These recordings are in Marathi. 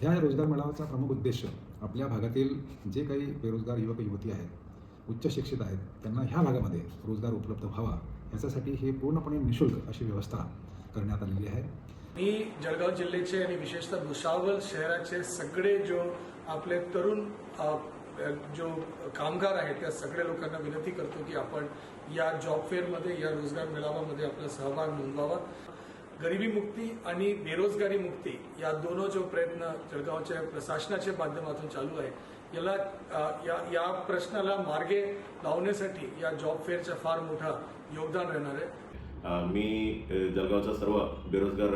ह्या रोजगार मेळाव्याचा प्रमुख उद्देश आपल्या भागातील जे काही बेरोजगार युवक युवती आहेत उच्च शिक्षित आहेत त्यांना ह्या भागामध्ये रोजगार उपलब्ध व्हावा याच्यासाठी हे पूर्णपणे निशुल्क अशी व्यवस्था करण्यात आलेली आहे. मी जळगाव जिल्ह्याचे आणि विशेषतः भुसावळ शहराचे सगळे जो आपले तरुण जो कामगार आहेत त्या सगळ्या लोकांना विनंती करतो की आपण या जॉब फेअरमध्ये या रोजगार मेळाव्यामध्ये आपला सहभाग नोंदवावा. गरिबी मुक्ती आणि बेरोजगारी मुक्ती या दोन जो प्रयत्न जळगावच्या प्रशासनाच्या माध्यमातून चालू आहे याला या या प्रश्नाला मार्गे लावण्यासाठी या जॉब फेअरचा फार मोठा योगदान राहणार आहे. मी जळगावचा सर्व बेरोजगार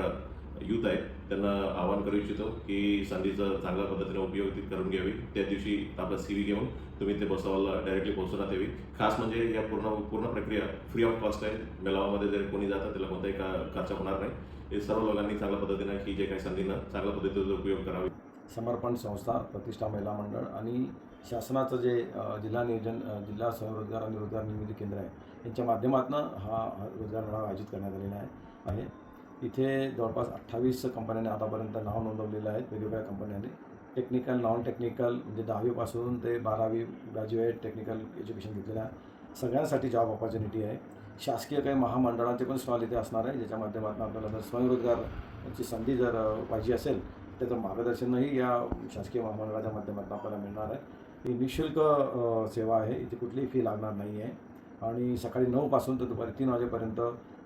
युथ आहे त्यांना आवाहन करू इच्छितो की संधीचा चांगल्या पद्धतीने उपयोग करून घ्यावी. त्या दिवशी आपला सी व्ही घेऊन तुम्ही ते बसवाला डायरेक्टली पोहोचवण्यात यावी. खास म्हणजे या पूर्ण पूर्ण प्रक्रिया फ्री ऑफ कॉस्ट आहे. मेळाव्यामध्ये जर कोणी जातं त्याला कोणताही का खर्च होणार नाही. हे सर्व लोकांनी चांगल्या पद्धतीने ही जे काही संधीनं चांगल्या पद्धतीचा उपयोग करावा. समर्पण संस्था प्रतिष्ठा महिला मंडळ आणि शासनाचं जे जिल्हा नियोजन जिल्हा स्वयंरोजगार आणि रोजगार निर्मिती केंद्र आहे यांच्या माध्यमातून हा हा रोजगार मेळावा आयोजित करण्यात आलेला आहे आहे. इथे जवळपास अठ्ठावीस कंपन्यांनी आतापर्यंत नाव नोंदवलेलं आहे वेगवेगळ्या कंपन्यांनी टेक्निकल नॉन टेक्निकल म्हणजे दहावीपासून ते बारावी ग्रॅज्युएट टेक्निकल एज्युकेशन घेतलेलं आहे सगळ्यांसाठी जॉब ऑपॉर्च्युनिटी आहे. शासकीय काही महामंडळांचे पण स्टॉल इथे असणार आहे ज्याच्या माध्यमातून आपल्याला जर स्वयंरोजगारची संधी जर पाहिजे असेल त्याचं मार्गदर्शनही या शासकीय महामंडळाच्या माध्यमातून आपल्याला मिळणार आहे. ही निशुल्क सेवा आहे इथे कुठलीही फी लागणार नाही आहे आणि सकाळी नऊपासून तर दुपारी तीन वाजेपर्यंत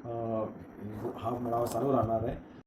हा मेळावा चालू राहणार आहे.